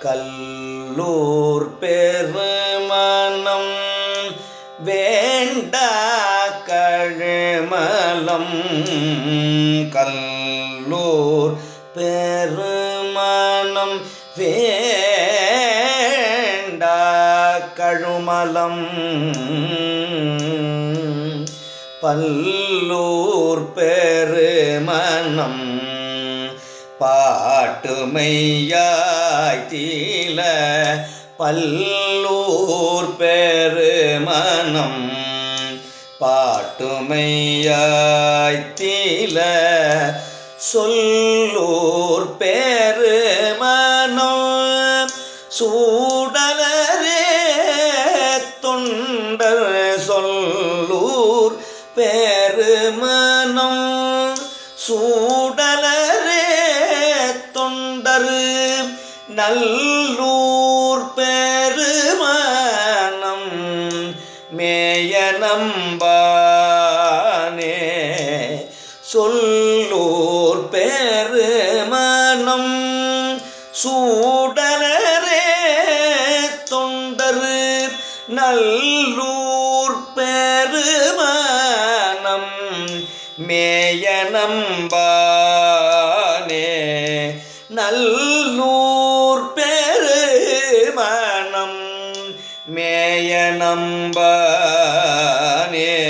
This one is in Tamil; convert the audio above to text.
கல்லூர் பெருமணம் வேண்ட கழுமலம். கல்லூர் பெருமணம் வேண்ட கழுமலம். பல்லூர் பெருமணம் பாட்டுமையாய் தீல பல்லூர் பெருமனம் பாட்டுமையாய் தீல சொல்லூர் பெருமனம் சூடலரே தொண்டர் சொல்லூர் பெருமனம் சூடல நல்லூர் பெருமானம் மேய நம்பானே. சொல்லூர் பெருமானம் சூடலரே தொண்டர். நல்லூர் பெருமானம் மேய நம்பானே. நல்லூர் மேய நம்பானே.